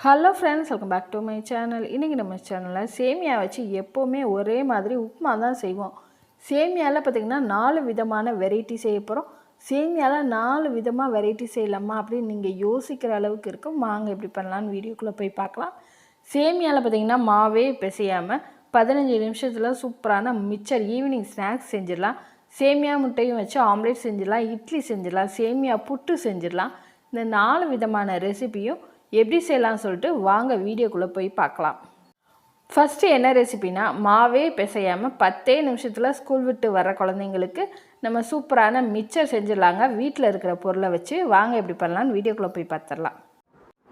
Hello friends welcome back to my channel இன்றைக்கி நம்ம சேனலில் சேமியா வச்சு எப்போவுமே ஒரே மாதிரி உப்புமா தான் செய்வோம். சேமியாவில் பார்த்திங்கன்னா நாலு விதமான வெரைட்டி செய்ய போகிறோம் சேமியாவில் நாலு விதமாக வெரைட்டி செய்யலாமா அப்படின்னு நீங்கள் யோசிக்கிற அளவுக்கு இருக்கும். வாங்க எப்படி பண்ணலான்னு வீடியோக்குள்ளே போய் பார்க்கலாம். சேமியாவில் பார்த்திங்கன்னா மாவே பிசையாமல் பதினஞ்சு நிமிஷத்தில் சூப்பரான மிச்சர் ஈவினிங் ஸ்நாக்ஸ் செஞ்சிடலாம். சேமியா முட்டையும் வச்சு ஆம்லேட் செஞ்சிடலாம். இட்லி செஞ்சிடலாம். சேமியா புட்டு செஞ்சிடலாம். இந்த நாலு விதமான ரெசிபியும் எப்படி செய்யலாம்னு சொல்லிட்டு வாங்க வீடியோக்குள்ளே போய் பார்க்கலாம். ஃபஸ்ட்டு என்ன ரெசிபினா மாவே பிசையாமல் பத்தே நிமிஷத்தில் ஸ்கூல் விட்டு வர குழந்தைங்களுக்கு நம்ம சூப்பரான மிச்சர் செஞ்சிடலாங்க. வீட்டில் இருக்கிற பொருளை வச்சு வாங்க எப்படி பண்ணலான்னு வீடியோக்குள்ளே போய் பார்த்துடலாம்.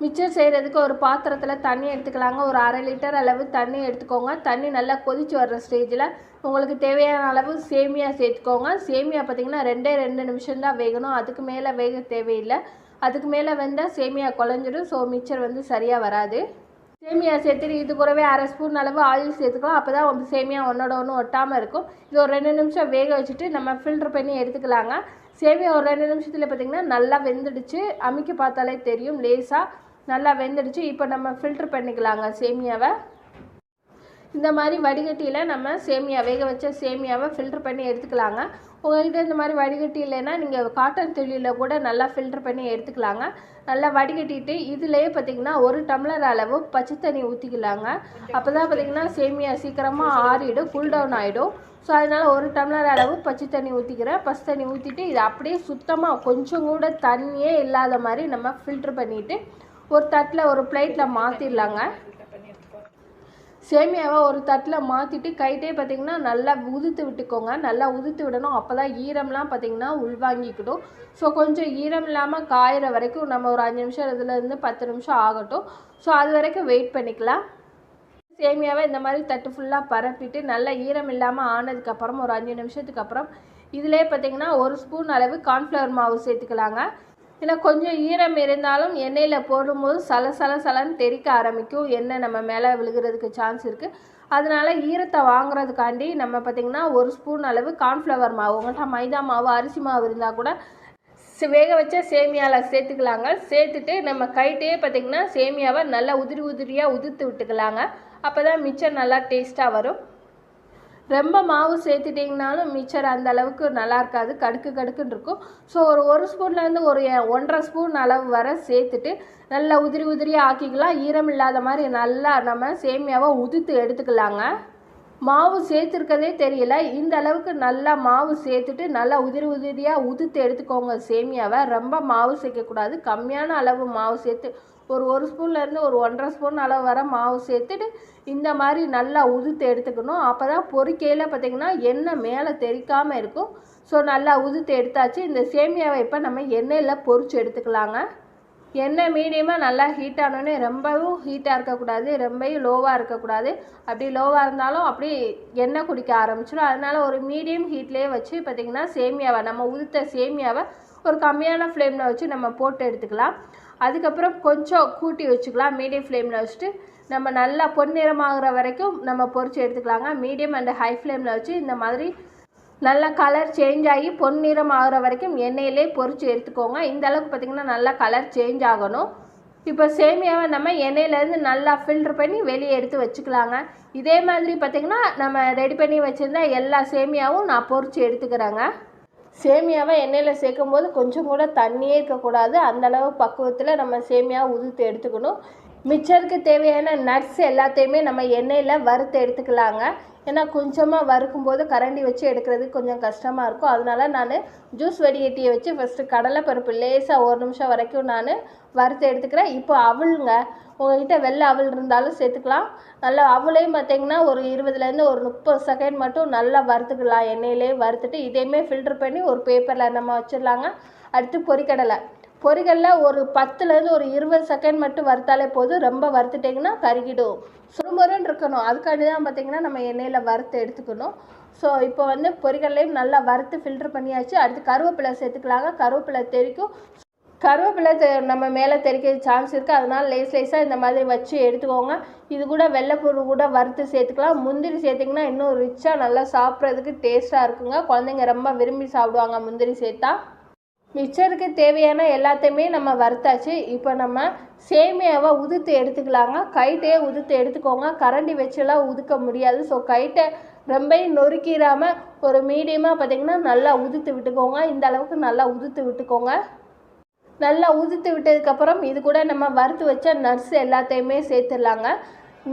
மிச்சர் செய்கிறதுக்கு ஒரு பாத்திரத்தில் தண்ணி எடுத்துக்கலாங்க. ஒரு அரை லிட்டர் அளவு தண்ணி எடுத்துக்கோங்க. தண்ணி நல்லா கொதிச்சு வர்ற ஸ்டேஜில் உங்களுக்கு தேவையான அளவு சேமியா சேர்த்துக்கோங்க. சேமியா பார்த்திங்கன்னா ரெண்டே ரெண்டு நிமிஷம் தான் வேகணும். அதுக்கு மேலே வேக தேவையில்லை. அதுக்கு மேலே வெந்தால் சேமியா குழஞ்சிடும். ஸோ மிச்சர் வந்து சரியாக வராது. சேமியா சேர்த்துட்டு இது கூடவே அரை ஸ்பூன் அளவு ஆயில் சேர்த்துக்கலாம். அப்போ தான் வந்து சேமியா ஒன்றோட ஒன்று ஒட்டாமல் இருக்கும். இது ஒரு ரெண்டு நிமிஷம் வேக வச்சுட்டு நம்ம ஃபில்டர் பண்ணி எடுத்துக்கலாங்க. சேமியா ஒரு ரெண்டு நிமிஷத்தில் பார்த்திங்கன்னா நல்லா வெந்துடுச்சு. அமைக்க பார்த்தாலே தெரியும் லேசாக நல்லா வெந்துடுச்சு. இப்போ நம்ம ஃபில்ட்ரு பண்ணிக்கலாங்க சேமியாவை. இந்த மாதிரி வடிகட்டியில் நம்ம சேமியா வேக வச்ச சேமியாவை ஃபில்டர் பண்ணி எடுத்துக்கலாங்க. உங்கள்கிட்ட இந்த மாதிரி வடிகட்டி இல்லைன்னா நீங்கள் காட்டன் துளியில் கூட நல்லா ஃபில்டர் பண்ணி எடுத்துக்கலாங்க. நல்லா வடிகட்டிட்டு இதுலேயே பார்த்திங்கன்னா ஒரு டம்ளர் அளவு பச்சை தண்ணி ஊற்றிக்கலாங்க அப்போ தான் பார்த்திங்கன்னா சேமியா சீக்கிரமாக ஆறிடும் கூல் டவுன் ஆகிடும் ஸோ அதனால் ஒரு டம்ளர் அளவு பச்சை தண்ணி ஊற்றிக்கிறேன் பச்சை தண்ணி ஊற்றிட்டு இதை அப்படியே சுத்தமாக கொஞ்சம் கூட தண்ணியே இல்லாத மாதிரி நம்ம ஃபில்ட்ரு பண்ணிவிட்டு ஒரு தட்டில் ஒரு பிளேட்டில் மாற்றிடலாங்க சேமியாவை ஒரு தட்டில் மாற்றிட்டு கைட்டே பார்த்திங்கன்னா நல்லா உதுத்து விட்டுக்கோங்க. நல்லா உதுத்து விடணும். அப்போ தான் ஈரம்லாம் பார்த்திங்கன்னா உள்வாங்கிக்கிடும். ஸோ கொஞ்சம் ஈரம் இல்லாமல் காயிற வரைக்கும் நம்ம ஒரு அஞ்சு நிமிஷம் இதுலேருந்து பத்து நிமிஷம் ஆகட்டும். ஸோ அது வரைக்கும் வெயிட் பண்ணிக்கலாம். சேமியாவை இந்த மாதிரி தட்டு ஃபுல்லாக பரப்பிட்டு நல்லா ஈரம் இல்லாமல் ஆனதுக்கப்புறம் ஒரு அஞ்சு நிமிஷத்துக்கு அப்புறம் இதிலே பார்த்திங்கன்னா ஒரு ஸ்பூன் அளவு கார்ன்ஃப்ளவர் மாவு சேர்த்துக்கலாங்க. ஏன்னா கொஞ்சம் ஈரம் இருந்தாலும் எண்ணெயில் போடும்போது சல சல சலன்னு தெறிக்க ஆரம்பிக்கும். எண்ணெய் நம்ம மேலே விழுகிறதுக்கு சான்ஸ் இருக்குது அதனால ஈரத்தை வாங்குறதுக்காண்டி நம்ம பார்த்திங்கன்னா ஒரு ஸ்பூன் அளவு கார்ன்ஃப்ளவர் மாவு. உங்கள்கிட்ட மைதா மாவு அரிசி மாவு இருந்தால் கூட வேக வச்ச சேமியாவில் சேர்த்துக்கலாங்க. சேர்த்துட்டு நம்ம கைட்டே பார்த்திங்கன்னா சேமியாவை நல்லா உதிரி உதிரியாக உதிர்த்து விட்டுக்கலாங்க. அப்போ தான் மிச்சம் நல்லா டேஸ்ட்டாக வரும். ரொம்ப மாவு சேர்த்துட்டிங்கனாலும் மிச்சர் அந்த அளவுக்கு நல்லா இருக்காது. கடுக்கு கடுக்குன்னு இருக்கும். ஸோ ஒரு ஒரு ஸ்பூன்லேருந்து ஒரு ஒன்றரை ஸ்பூன் அளவு வர சேர்த்துட்டு நல்லா உதிரி உதிரியாக ஆக்கிக்கலாம். ஈரம் இல்லாத மாதிரி நல்லா நம்ம சேமியாவை உதிர்த்து எடுத்துக்கலாங்க. மாவு சேர்த்துருக்கதே தெரியல. இந்த அளவுக்கு நல்லா மாவு சேர்த்துட்டு நல்லா உதிரி உதிரியாக உதிர்த்து எடுத்துக்கோங்க சேமியாவை. ரொம்ப மாவு சேர்க்கக்கூடாது. கம்மியான அளவு மாவு சேர்த்து ஒரு ஒரு ஸ்பூன்லேருந்து ஒரு ஒன்றரை ஸ்பூன் அளவு வர மாவு சேர்த்துட்டு இந்த மாதிரி நல்லா உதுத்து எடுத்துக்கணும். அப்போ தான் பொறிக்கையில் பார்த்திங்கன்னா எண்ணெய் மேலே தெரிக்காமல் இருக்கும். ஸோ நல்லா உதுத்து எடுத்தாச்சு. இந்த சேமியாவை இப்போ நம்ம எண்ணெயில் பொறிச்சு எடுத்துக்கலாங்க. எண்ணெய் மீடியமாக நல்லா ஹீட் ஆனோடனே ரொம்பவும் ஹீட்டாக இருக்கக்கூடாது ரொம்பவும் லோவாக இருக்கக்கூடாது. அப்படி லோவாக இருந்தாலும் அப்படி எண்ணெய் குடிக்க ஆரம்பிச்சிடும் அதனால் ஒரு மீடியம் ஹீட்லேயே வச்சு பார்த்திங்கன்னா சேமியாவை நம்ம உதுத்த சேமியாவை ஒரு கம்மியான ஃப்ளேமில் வச்சு நம்ம போட்டு எடுத்துக்கலாம். அதுக்கப்புறம் கொஞ்சம் கூட்டி வச்சுக்கலாம். மீடியம் ஃப்ளேமில் வச்சுட்டு நம்ம நல்லா பொன்னிறமாகிற வரைக்கும் நம்ம பொரிச்சு எடுத்துக்கலாங்க. மீடியம் அண்ட் ஹை ஃப்ளேமில் வச்சு இந்த மாதிரி நல்லா கலர் சேஞ்ச் ஆகி பொன்னிறம் ஆகிற வரைக்கும் எண்ணெயிலே பொறிச்சு எடுத்துக்கோங்க. இந்த அளவுக்கு பார்த்திங்கன்னா நல்லா கலர் சேஞ்ச் ஆகணும். இப்போ சேமியாவை நம்ம எண்ணெயிலேருந்து நல்லா ஃபில்டர் பண்ணி வெளியே எடுத்து வச்சுக்கலாங்க. இதே மாதிரி பார்த்திங்கன்னா நம்ம ரெடி பண்ணி வச்சுருந்தா எல்லா சேமியாவும் நான் பொறிச்சு எடுத்துக்கிறேங்க. சேமியாவை எண்ணெயில் சேர்க்கும் போது கொஞ்சம் கூட தண்ணியே இருக்கக்கூடாது அந்தளவு பக்குவத்தில் நம்ம சேமியாவை உதுத்து எடுத்துக்கணும். மிச்சருக்கு தேவையான நட்ஸ் எல்லாத்தையுமே நம்ம எண்ணெயில் வறுத்து எடுத்துக்கலாங்க. ஏன்னா கொஞ்சமாக வறுக்கும்போது கரண்டி வச்சு எடுக்கிறது கொஞ்சம் கஷ்டமாக இருக்கும். அதனால நான் ஜூஸ் வடிகட்டியை வச்சு ஃபஸ்ட்டு கடலைப்பருப்பு லேசாக ஒரு நிமிஷம் வரைக்கும் நான் வறுத்து எடுத்துக்கிறேன். இப்போ அவளுங்க உங்கள்கிட்ட வெள்ளை அவள் இருந்தாலும் சேர்த்துக்கலாம். நல்லா அவளையும் பார்த்தீங்கன்னா ஒரு இருபதுலேருந்து ஒரு முப்பது செகண்ட் மட்டும் நல்லா வறுத்துக்கலாம். எண்ணெயிலே வறுத்துட்டு இதையுமே ஃபில்டர் பண்ணி ஒரு பேப்பரில் நம்ம வச்சிடலாங்க. அடுத்து பொரிக்கடலை. பொரிகளில் ஒரு பத்துலேருந்து ஒரு இருபது செகண்ட் மட்டும் வறுத்தாலே போதும். ரொம்ப வறுத்துட்டிங்கன்னா கருகிடும். சுறுமுறுன்னு இருக்கணும். அதுக்காண்டி தான் பார்த்தீங்கன்னா நம்ம எண்ணெயில் வறுத்து எடுத்துக்கணும். ஸோ இப்போ வந்து பொரிகடலையும் நல்லா வறுத்து ஃபில்டர் பண்ணியாச்சு. அடுத்து கருவேப்பிலை சேர்த்துக்கலாங்க. கருவேப்பிலை தெரிக்கும் கருவேப்பிலை தெ- நம்ம மேலே தெரிக்க சான்ஸ் இருக்குது அதனால் லேஸ் லேஸாக இந்த மாதிரி வச்சு எடுத்துக்கோங்க. இது கூட வெள்ளைப்பூடு கூட வறுத்து சேர்த்துக்கலாம். முந்திரி சேர்த்திங்கன்னா இன்னும் ரிச்சாக நல்லா சாப்பிட்றதுக்கு டேஸ்ட்டாக இருக்குங்க. குழந்தைங்க ரொம்ப விரும்பி சாப்பிடுவாங்க முந்திரி சேர்த்தா. மிச்சருக்கு தேவையான எல்லாத்தையுமே நம்ம வறுத்தாச்சு. இப்போ நம்ம சேமியாவை உதுத்து எடுத்துக்கலாங்க. கைட்டையே உதுத்து எடுத்துக்கோங்க. கரண்டி வச்செல்லாம் உதுக்க முடியாது. ஸோ கைட்டை ரொம்ப நொறுக்கிடாமல் ஒரு மீடியமாக பார்த்தீங்கன்னா நல்லா உதுத்து விட்டுக்கோங்க. இந்த அளவுக்கு நல்லா உதுத்து விட்டுக்கோங்க. நல்லா உதுத்து விட்டதுக்கப்புறம் இது கூட நம்ம வறுத்து வச்ச நர்ஸ் எல்லாத்தையுமே சேர்த்துடலாங்க.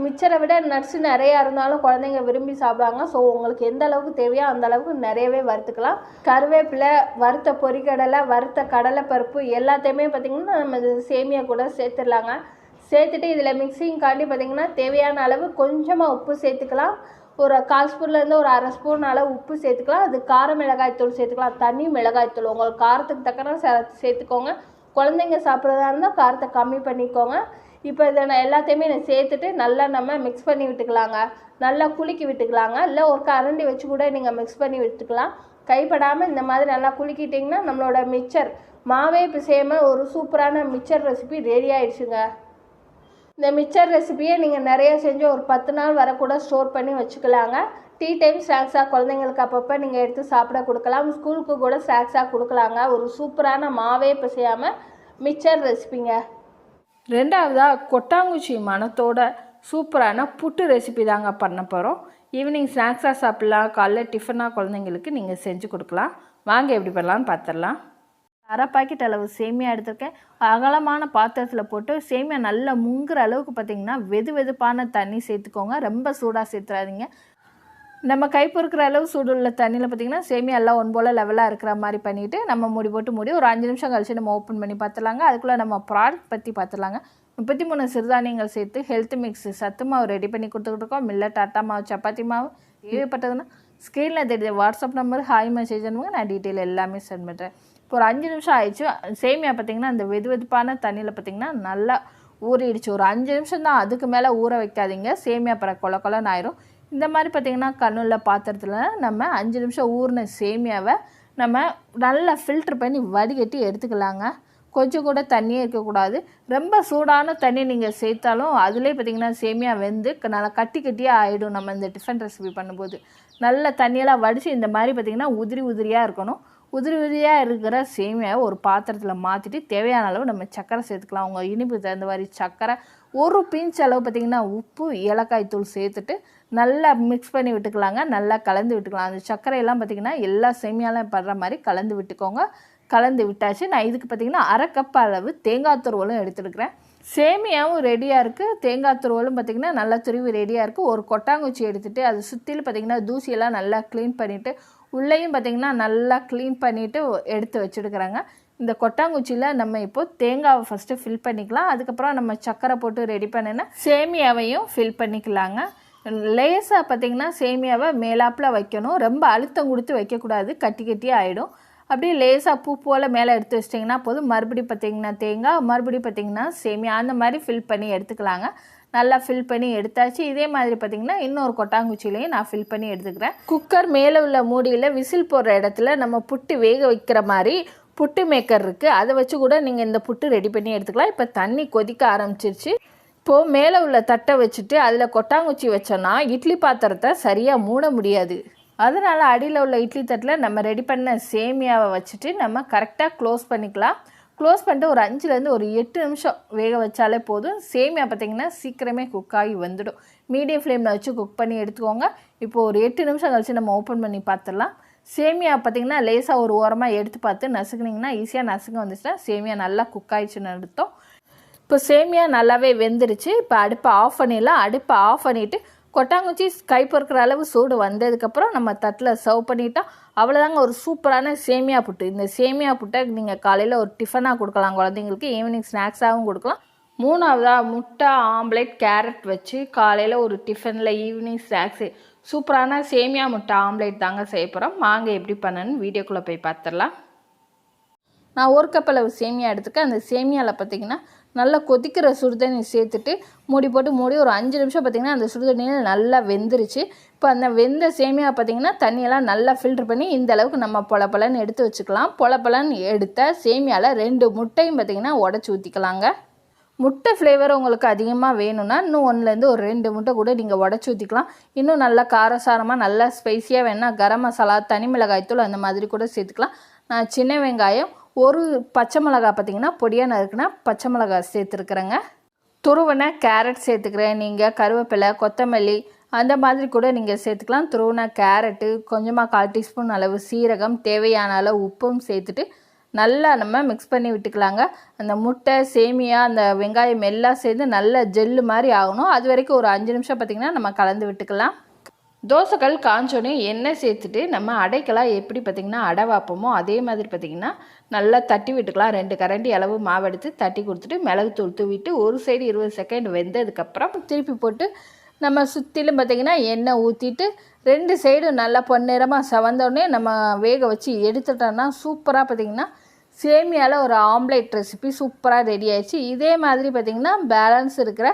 மிச்சரை விட நட்ஸ் நிறையா இருந்தாலும் குழந்தைங்க விரும்பி சாப்பிடுவாங்க. ஸோ உங்களுக்கு எந்த அளவுக்கு தேவையோ அந்த அளவுக்கு நிறையவே வறுத்துக்கலாம். கருவேப்பிலை வறுத்த பொரிக்கடலை வறுத்த கடலை பருப்பு எல்லாத்தையுமே பார்த்திங்கன்னா நம்ம சேமியா கூட சேர்த்துடலாங்க. சேர்த்துட்டு இதில் மிக்சிங் காட்டி பார்த்திங்கன்னா தேவையான அளவு கொஞ்சமாக உப்பு சேர்த்துக்கலாம். ஒரு கால் ஸ்பூன்லேருந்து ஒரு அரை ஸ்பூன் அளவு உப்பு சேர்த்துக்கலாம். அது கார மிளகாய் தூள் சேர்த்துக்கலாம். தனி மிளகாய் தூள். உங்களுக்கு காரத்துக்கு தக்கன சேர்த்துக்கோங்க. குழந்தைங்க சாப்பிட்றதா இருந்தால் காரத்தை கம்மி பண்ணிக்கோங்க. இப்போ இதை நான் எல்லாத்தையுமே நான் சேர்த்துட்டு நல்லா நம்ம மிக்ஸ் பண்ணி விட்டுக்கலாங்க. நல்லா குலுக்கி விட்டுக்கலாங்க. இல்லை ஒரு கரண்டி வச்சு கூட நீங்கள் மிக்ஸ் பண்ணி விட்டுக்கலாம். கைப்படாமல் இந்த மாதிரி நல்லா குலுக்கிட்டிங்கன்னா நம்மளோட மிக்சர் மாவே பிசையாமல் ஒரு சூப்பரான மிக்சர் ரெசிபி ரெடி ஆயிடுச்சுங்க. இந்த மிக்சர் ரெசிபியை நீங்கள் நிறைய செஞ்சு ஒரு பத்து நாள் வரை கூட ஸ்டோர் பண்ணி வச்சுக்கலாங்க. டீ டைம் ஸ்நாக்ஸாக குழந்தைங்களுக்கு அப்பப்போ நீங்கள் எடுத்து சாப்பிட கொடுக்கலாம். ஸ்கூலுக்கு கூட ஸ்நாக்ஸாக கொடுக்கலாங்க. ஒரு சூப்பரான மாவே பிசையாமல் மிக்சர் ரெசிபிங்க ரெண்டாவதாக கொட்டாங்குச்சி மனத்தோட சூப்பரான புட்டு ரெசிபி தாங்க பண்ண போகிறோம் ஈவினிங் ஸ்நாக்ஸாக சாப்பிட்லாம். காலைல டிஃபனாக குழந்தைங்களுக்கு நீங்கள் செஞ்சு கொடுக்கலாம். வாங்க எப்படி பண்ணலான்னு பார்த்துடலாம் அரை பாக்கெட் அளவு சேமியா எடுத்திருக்கேன். அகலமான பாத்திரத்தில் போட்டு சேமியா நல்லா முங்குற அளவுக்கு பார்த்தீங்கன்னா வெது வெதுப்பான தண்ணி சேர்த்துக்கோங்க. ரொம்ப சூடாக சேர்த்துறாதீங்க. நம்ம கை பொறுக்கிற அளவு சூடுள்ள தண்ணியில் பார்த்தீங்கன்னா சேமியா எல்லாம் ஒன் போல் லெவலாக இருக்கிற மாதிரி பண்ணிவிட்டு நம்ம மூடி போட்டு மூடி ஒரு அஞ்சு நிமிஷம் கழிச்சு நம்ம ஓப்பன் பண்ணி பார்த்துலாங்க அதுக்குள்ளே நம்ம ப்ராடக்ட் பற்றி பார்த்துலாங்க முப்பத்தி மூணு சிறுதானியங்கள் சேர்த்து ஹெல்த் மிக்ஸ் சத்து மாவு ரெடி பண்ணி கொடுத்துக்கிட்டு இருக்கோம். மில்லட் ஆட்டா மாவு சப்பாத்தி மாவு தேவைப்பட்டதுன்னா ஸ்க்ரீனில் தெரியுது. வாட்ஸ்அப் நம்பர் ஹாய் மெசேஜ் அனுப்புங்க நான் டீட்டெயில் எல்லாமே சென்ட் பண்ணுறேன் இப்போ ஒரு அஞ்சு நிமிஷம் ஆயிடுச்சு. சேமியா பார்த்தீங்கன்னா அந்த வெது வெதுப்பான தண்ணியில் பார்த்தீங்கன்னா நல்லா ஊறிடுச்சு. ஒரு அஞ்சு நிமிஷம் தான். அதுக்கு மேலே ஊற வைக்காதீங்க. சேமியா பிற கொல கொலன்னு ஆயிரும். இந்த மாதிரி பார்த்திங்கன்னா கண்ணுள்ள பாத்திரத்தில் நம்ம அஞ்சு நிமிஷம் ஊறின சேமியாவை நம்ம நல்லா ஃபில்ட்ரு பண்ணி வடிகட்டி எடுத்துக்கலாங்க. கொஞ்சம் கூட தண்ணியே இருக்கக்கூடாது. ரொம்ப சூடான தண்ணி நீங்கள் சேர்த்தாலும் அதுலேயே பார்த்தீங்கன்னா சேமியா வெந்து க- நல்லா கட்டி கட்டியாக ஆகிடும் நம்ம இந்த டிஃபன் ரெசிபி பண்ணும்போது. நல்ல தண்ணியெல்லாம் வடித்து இந்த மாதிரி பார்த்தீங்கன்னா உதிரி உதிரியாக இருக்கணும். உதிரி உதிரியாக இருக்கிற சேமியாவை ஒரு பாத்திரத்தில் மாற்றிட்டு தேவையான அளவு நம்ம சக்கரை சேர்த்துக்கலாம். உங்கள் இனிப்பு தகுந்த மாதிரி சக்கரை ஒரு பிஞ்ச் அளவு பார்த்திங்கன்னா உப்பு ஏலக்காய் தூள் சேர்த்துட்டு நல்லா மிக்ஸ் பண்ணி விட்டுக்கலாங்க. நல்லா கலந்து விட்டுக்கலாம். அந்த சர்க்கரையெல்லாம் பார்த்திங்கன்னா எல்லா சேமியாலும் படுற மாதிரி கலந்து விட்டுக்கோங்க. கலந்து விட்டாச்சு. நான் இதுக்கு பார்த்திங்கன்னா அரை கப் அளவு தேங்காய் துருவலும் எடுத்துருக்கிறேன். சேமியாவும் ரெடியாக இருக்குது தேங்காய் துருவலும் பார்த்திங்கன்னா நல்லா துருவி ரெடியாக இருக்குது ஒரு கொட்டாங்குச்சி எடுத்துகிட்டு அது சுற்றிலும் பார்த்திங்கன்னா தூசியெல்லாம் நல்லா க்ளீன் பண்ணிவிட்டு உள்ளேயும் பார்த்திங்கன்னா நல்லா க்ளீன் பண்ணிவிட்டு எடுத்து வச்சுருக்குறாங்க. இந்த கொட்டாங்குச்சியில் நம்ம இப்போ தேங்காவை ஃபஸ்ட்டு ஃபில் பண்ணிக்கலாம். அதுக்கப்புறம் நம்ம சக்கரை போட்டு ரெடி பண்ணினா சேமியாவையும் ஃபில் பண்ணிக்கலாங்க. லேசாக பார்த்திங்கன்னா சேமியாவை மேலாப்பில் வைக்கணும். ரொம்ப அழுத்தம் கொடுத்து வைக்கக்கூடாது. கட்டி கட்டி ஆகிடும் அப்படியே லேசாக பூ போல் மேலே எடுத்து வச்சிட்டிங்கன்னா போதும். மறுபடியும் பார்த்தீங்கன்னா தேங்காய் மறுபடியும் பார்த்தீங்கன்னா சேமியா அந்த மாதிரி ஃபில் பண்ணி எடுத்துக்கலாங்க. நல்லா ஃபில் பண்ணி எடுத்தாச்சு. இதே மாதிரி பார்த்தீங்கன்னா இன்னொரு கொட்டாங்குச்சிலையும் நான் ஃபில் பண்ணி எடுத்துக்கிறேன். குக்கர் மேலே உள்ள மூடியில் விசில் போடுற இடத்துல நம்ம புட்டு வேக வைக்கிற மாதிரி புட்டு மேக்கர் இருக்குது அதை வச்சு கூட நீங்கள் இந்த புட்டு ரெடி பண்ணி எடுத்துக்கலாம். இப்போ தண்ணி கொதிக்க ஆரம்பிச்சிருச்சு. இப்போது மேலே உள்ள தட்டை வச்சுட்டு அதில் கொட்டாங்குச்சி வச்சோன்னா இட்லி பாத்திரத்தை சரியாக மூட முடியாது. அதனால் அடியில் உள்ள இட்லி தட்டில் நம்ம ரெடி பண்ண சேமியாவை வச்சுட்டு நம்ம கரெக்டாக க்ளோஸ் பண்ணிக்கலாம். க்ளோஸ் பண்ணிட்டு ஒரு அஞ்சுலேருந்து ஒரு எட்டு நிமிஷம் வேக வச்சாலே போதும். சேமியா பார்த்திங்கன்னா சீக்கிரமே குக் ஆகி வந்துடும். மீடியம் ஃப்ளேமில் வச்சு குக் பண்ணி எடுத்துக்கோங்க. இப்போது ஒரு எட்டு நிமிஷம் கழிச்சு நம்ம ஓப்பன் பண்ணி பார்த்துடலாம் சேமியா பார்த்திங்கன்னா லேசாக ஒரு ஓரமாக எடுத்து பார்த்து நசுக்குனிங்கன்னா ஈஸியாக நசுங்க வந்துச்சுன்னா சேமியா நல்லா குக் ஆயிடுச்சுன்னு அர்த்தம். இப்போ சேமியா நல்லாவே வெந்துருச்சு. இப்போ அடுப்பை ஆஃப் பண்ணிடலாம். அடுப்பை ஆஃப் பண்ணிவிட்டு கொட்டாங்குச்சி கை பொறுக்கிற அளவு சூடு வந்ததுக்கப்புறம் நம்ம தட்டில் சர்வ் பண்ணிட்டோம் அவ்வளோதாங்க ஒரு சூப்பரான சேமியா புட்டு. இந்த சேமியா புட்டை நீங்கள் காலையில் ஒரு டிஃபனாக கொடுக்கலாம். குழந்தைங்களுக்கு ஈவினிங் ஸ்நாக்ஸாகவும் கொடுக்கலாம். மூணாவதாக முட்டை ஆம்லேட் கேரட் வச்சு காலையில் ஒரு டிஃபனில் ஈவினிங் ஸ்நாக்ஸு சூப்பரான சேமியா முட்டை ஆம்லேட் தாங்க செய்ய போகிறோம் வாங்க எப்படி பண்ணணும்னு வீடியோக்குள்ளே போய் பார்த்துடலாம் நான் ஒரு கப் அளவு சேமியா எடுத்துக்க அந்த சேமியாவில் பார்த்திங்கன்னா நல்லா கொதிக்கிற சுடுதண்ணி சேர்த்துட்டு மூடி போட்டு மூடி ஒரு அஞ்சு நிமிஷம் பார்த்தீங்கன்னா அந்த சுடுதண்ணியில் நல்லா வெந்துருச்சு. இப்போ அந்த வெந்த சேமியா பார்த்திங்கன்னா தண்ணியெல்லாம் நல்லா ஃபில்டர் பண்ணி இந்த அளவுக்கு நம்ம பொலப்பலன்னு எடுத்து வச்சுக்கலாம். பொலப்பலன்னு எடுத்த சேமியாவில் ரெண்டு முட்டையும் பார்த்தீங்கன்னா உடச்சி ஊற்றிக்கலாங்க முட்டை ஃப்ளேவர் உங்களுக்கு அதிகமாக வேணும்னா இன்னும் ஒன்றுலேருந்து ஒரு ரெண்டு முட்டை கூட நீங்கள் உடச்சி ஊற்றிக்கலாம் இன்னும் நல்லா காரசாரமாக நல்லா ஸ்பைசியாக வேணால் கரம் மசாலா தனி மிளகாய்த்தூள் அந்த மாதிரி கூட சேர்த்துக்கலாம். நான் சின்ன வெங்காயம் ஒரு பச்சை மிளகாய் பார்த்திங்கன்னா பொடியாக நறுக்குனா பச்சை மிளகாய் சேர்த்துருக்குறேங்க. துருவனை கேரட் சேர்த்துக்கிறேன். நீங்கள் கருவேப்பிலை கொத்தமல்லி அந்த மாதிரி கூட நீங்கள் சேர்த்துக்கலாம். துருவனை கேரட்டு கொஞ்சமாக கால் டீஸ்பூன் அளவு சீரகம் தேவையான அளவு உப்பும் சேர்த்துட்டு நல்லா நம்ம மிக்ஸ் பண்ணி விட்டுக்கலாங்க. அந்த முட்டை சேமியா அந்த வெங்காயம் எல்லாம் சேர்ந்து நல்ல ஜெல்லு மாதிரி ஆகணும். அது வரைக்கும் ஒரு அஞ்சு நிமிஷம் பார்த்திங்கன்னா நம்ம கலந்து விட்டுக்கலாம். தோசைக்கல் காஞ்சோடனே எண்ணெய் சேர்த்துட்டு நம்ம அடைக்கலாம் எப்படி பார்த்திங்கன்னா அடை வைப்போமோ அதே மாதிரி பார்த்திங்கன்னா நல்லா தட்டி விட்டுக்கலாம். ரெண்டு கரண்டி அளவு மாவு எடுத்து தட்டி கொடுத்துட்டு மிளகு தூள் தூவிட்டு ஒரு சைடு இருபது செகண்ட் வெந்ததுக்கப்புறம் திருப்பி போட்டு நம்ம சுற்றிலும் பார்த்திங்கன்னா எண்ணெய் ஊற்றிட்டு ரெண்டு சைடும் நல்லா பொன்னிறமாக செவந்தோடனே நம்ம வேக வச்சு எடுத்துட்டோம்னா சூப்பராக பார்த்திங்கன்னா சேமியாவில் ஒரு ஆம்லேட் ரெசிபி சூப்பராக ரெடி ஆயிடுச்சு. இதே மாதிரி பார்த்திங்கன்னா பேலன்ஸ் இருக்கிற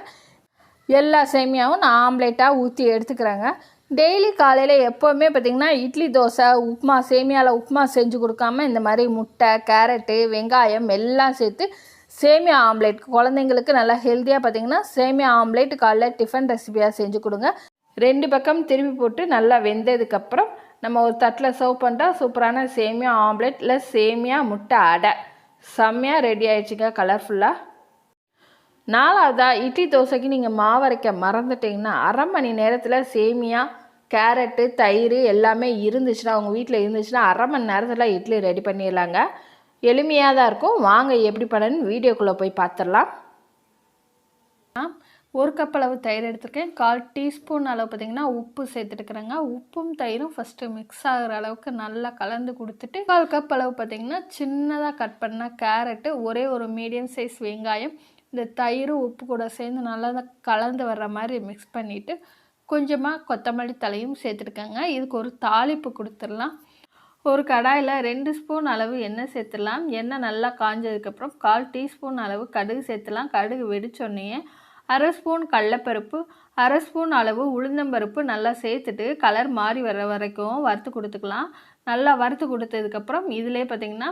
எல்லா சேமியாவும் நான் ஆம்லேட்டாக ஊற்றி எடுத்துக்கிறேங்க. டெய்லி காலையில் எப்போவுமே பார்த்திங்கன்னா இட்லி தோசை உப்புமா சேமியாவில் உப்புமா செஞ்சு கொடுக்காம இந்த மாதிரி முட்டை கேரட்டு வெங்காயம் எல்லாம் சேர்த்து சேமியா ஆம்லேட். குழந்தைங்களுக்கு நல்லா ஹெல்த்தியாக பார்த்திங்கன்னா சேமியா ஆம்லேட் காலைல டிஃபன் ரெசிபியாக செஞ்சு கொடுங்க. ரெண்டு பக்கம் திருப்பி போட்டு நல்லா வெந்ததுக்கப்புறம் நம்ம ஒரு தட்டில் சர்வ் பண்ணிட்டா சூப்பரான சேமியா ஆம்லெட் இல்லை சேமியா முட்டை அடை. செம்மையாக ரெடி ஆயிடுச்சுங்க கலர்ஃபுல்லாக நாலாவதா இட்லி தோசைக்கு நீங்கள் மாவரைக்க மறந்துட்டிங்கன்னா அரை மணி நேரத்தில் சேமியா கேரட்டு தயிர் எல்லாமே இருந்துச்சுன்னா உங்கள் வீட்டில் இருந்துச்சுன்னா அரை மணி நேரத்தில் இட்லி ரெடி பண்ணிடலாங்க. எளிமையாக தான் இருக்கும். வாங்க எப்படி பண்ணணும்னு வீடியோக்குள்ளே போய் பார்த்துடலாம் ஒரு கப் அளவு தயிர் எடுத்திருக்கேன். கால் டீஸ்பூன் அளவு பார்த்திங்கன்னா உப்பு சேர்த்துட்டுக்கிறேங்க. உப்பும் தயிரும் ஃபஸ்ட்டு மிக்ஸ் ஆகிற அளவுக்கு நல்லா கலந்து கொடுத்துட்டு கால் கப் அளவு பார்த்திங்கன்னா சின்னதாக கட் பண்ண கேரட்டு ஒரே ஒரு மீடியம் சைஸ் வெங்காயம் இந்த தயிர் உப்பு கூட சேர்ந்து நல்லா கலந்து வர்ற மாதிரி மிக்ஸ் பண்ணிவிட்டு கொஞ்சமாக கொத்தமல்லி தலையும் சேர்த்துருக்கேங்க இதுக்கு ஒரு தாளிப்பு கொடுத்துடலாம். ஒரு கடாயில் ரெண்டு ஸ்பூன் அளவு எண்ணெய் சேர்த்துடலாம். எண்ணெய் நல்லா காஞ்சதுக்கப்புறம் கால் டீஸ்பூன் அளவு கடுகு சேர்த்துலாம் கடுகு வெடிச்சோடனே அரை ஸ்பூன் கடலப்பருப்பு அரை ஸ்பூன் அளவு உளுந்தம்பருப்பு நல்லா சேர்த்துட்டு கலர் மாறி வர வரைக்கும் வறுத்து கொடுத்துக்கலாம். நல்லா வறுத்து கொடுத்ததுக்கப்புறம் இதிலே பார்த்திங்கன்னா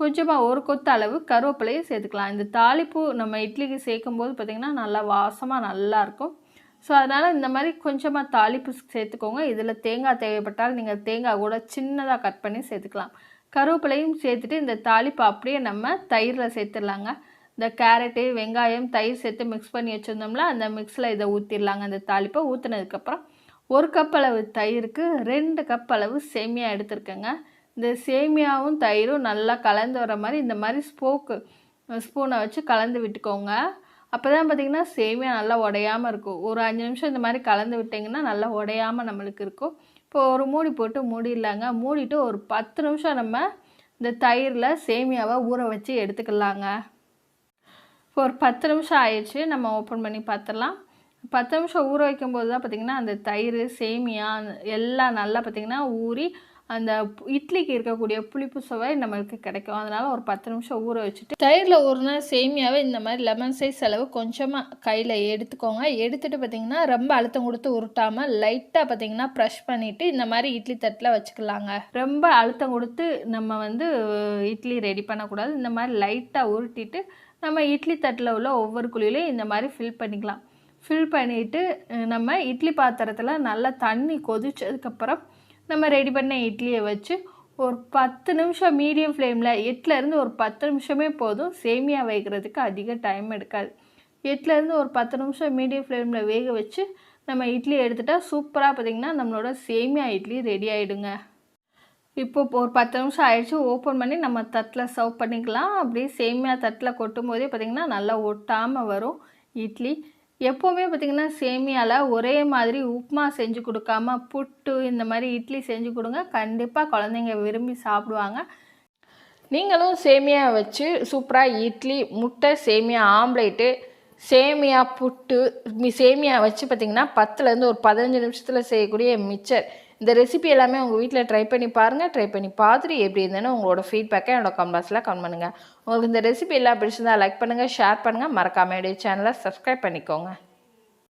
கொஞ்சமாக ஒரு கொத்து அளவு கருவேப்பிலையும் சேர்த்துக்கலாம். இந்த தாளிப்பு நம்ம இட்லிக்கு சேர்க்கும் போது பார்த்திங்கன்னா நல்லா வாசமாக நல்லாயிருக்கும் ஸோ அதனால் இந்த மாதிரி கொஞ்சமாக தாளிப்பு சேர்த்துக்கோங்க. இதில் தேங்காய் தேவைப்பட்டால் நீங்கள் தேங்காய் கூட சின்னதாக கட் பண்ணி சேர்த்துக்கலாம். கருவேப்பிலையும் சேர்த்துட்டு இந்த தாளிப்பு அப்படியே நம்ம தயிரில் சேர்த்துடலாங்க. இந்த கேரட்டு வெங்காயம் தயிர் சேர்த்து மிக்ஸ் பண்ணி வச்சுருந்தோம்ல அந்த மிக்ஸில் இதை ஊற்றிடலாங்க அந்த தாளிப்பை ஊற்றினதுக்கப்புறம் ஒரு கப் அளவு தயிருக்கு ரெண்டு கப் அளவு சேமியா எடுத்துருக்கேங்க. இந்த சேமியாவும் தயிரும் நல்லா கலந்து வர மாதிரி இந்த மாதிரி ஸ்போக்கு ஸ்பூனை வச்சு கலந்து விட்டுக்கோங்க. அப்போ தான் பார்த்திங்கன்னா சேமியா நல்லா உடையாமல் இருக்கும். ஒரு அஞ்சு நிமிஷம் இந்த மாதிரி கலந்து விட்டிங்கன்னா நல்லா உடையாமல் நம்மளுக்கு இருக்கும். இப்போ ஒரு மூடி போட்டு மூடிடலாங்க. மூடிட்டு ஒரு பத்து நிமிஷம் நம்ம இந்த தயிரில் சேமியாவை ஊற வச்சு எடுத்துக்கலாங்க. இப்போ ஒரு பத்து நிமிஷம் ஆயிடுச்சு நம்ம ஓப்பன் பண்ணி பார்த்துடலாம் பத்து நிமிஷம் ஊற வைக்கும்போது தான் பார்த்திங்கன்னா அந்த தயிர் சேமியா எல்லாம் நல்லா பார்த்திங்கன்னா ஊறி அந்த இட்லிக்கு இருக்கக்கூடிய புளிப்பு சுவை நம்மளுக்கு கிடைக்கும். அதனால் ஒரு பத்து நிமிஷம் ஊற வச்சுட்டு தயிரில் ஊறினா சேமியாவே இந்த மாதிரி லெமன் சைஸ் அளவு கொஞ்சமாக கையில் எடுத்துக்கோங்க. எடுத்துகிட்டு பார்த்திங்கன்னா ரொம்ப அழுத்தம் கொடுத்து உருட்டாமல் லைட்டாக பார்த்திங்கன்னா ப்ரெஷ் பண்ணிவிட்டு இந்த மாதிரி இட்லி தட்டில் வச்சுக்கலாங்க. ரொம்ப அழுத்தம் கொடுத்து நம்ம வந்து இட்லி ரெடி பண்ணக்கூடாது. இந்த மாதிரி லைட்டாக உருட்டிட்டு நம்ம இட்லி தட்டில் உள்ள ஒவ்வொரு குழியிலையும் இந்த மாதிரி ஃபில் பண்ணிக்கலாம். ஃபில் பண்ணிவிட்டு நம்ம இட்லி பாத்திரத்தில் நல்லா தண்ணி கொதிச்சதுக்கப்புறம் நம்ம ரெடி பண்ண இட்லியை வச்சு ஒரு பத்து நிமிஷம் மீடியம் ஃப்ளேமில் எட்டுலேருந்து ஒரு பத்து நிமிஷமே போதும் சேமியா வைக்கிறதுக்கு அதிக டைம் எடுக்காது. எட்டுலேருந்து ஒரு பத்து நிமிஷம் மீடியம் ஃப்ளேமில் வேக வச்சு நம்ம இட்லி எடுத்துட்டால் சூப்பராக பார்த்திங்கன்னா நம்மளோட சேமியா இட்லி ரெடி ஆகிடுங்க இப்போ ஒரு பத்து நிமிஷம் ஆயிடுச்சு ஓப்பன் பண்ணி நம்ம தட்டில் சர்வ் பண்ணிக்கலாம். அப்படியே சேமியா தட்டில் கொட்டும் போதே பார்த்திங்கன்னா நல்லா ஒட்டாமல் வரும் இட்லி. எப்போவுமே பார்த்திங்கன்னா சேமியாவில் ஒரே மாதிரி உப்புமா செஞ்சு கொடுக்காம புட்டு இந்த மாதிரி இட்லி செஞ்சு கொடுங்க. கண்டிப்பாக குழந்தைங்க விரும்பி சாப்பிடுவாங்க. நீங்களும் சேமியா வச்சு சூப்பராக இட்லி முட்டை சேமியா ஆம்லேட்டு சேமியா புட்டு சேமியா வச்சு பார்த்திங்கன்னா பத்துலேருந்து ஒரு பதினஞ்சு நிமிஷத்தில் செய்யக்கூடிய மிச்சர் இந்த ரெசிபி எல்லாமே உங்கள் வீட்டில் ட்ரை பண்ணி பாருங்கள் ட்ரை பண்ணி பார்த்துட்டு எப்படி இருந்தேன்னு உங்களோட ஃபீட்பேக்கை என்னோட கமெண்ட்ஸில் கமெண்ட் பண்ணுங்கள் உங்களுக்கு இந்த ரெசிபி எல்லாம் பிடிச்சிருந்தா லைக் பண்ணுங்கள் ஷேர் பண்ணுங்கள் மறக்காம என்னுடைய சேனலை சப்ஸ்கிரைப் பண்ணிக்கோங்க.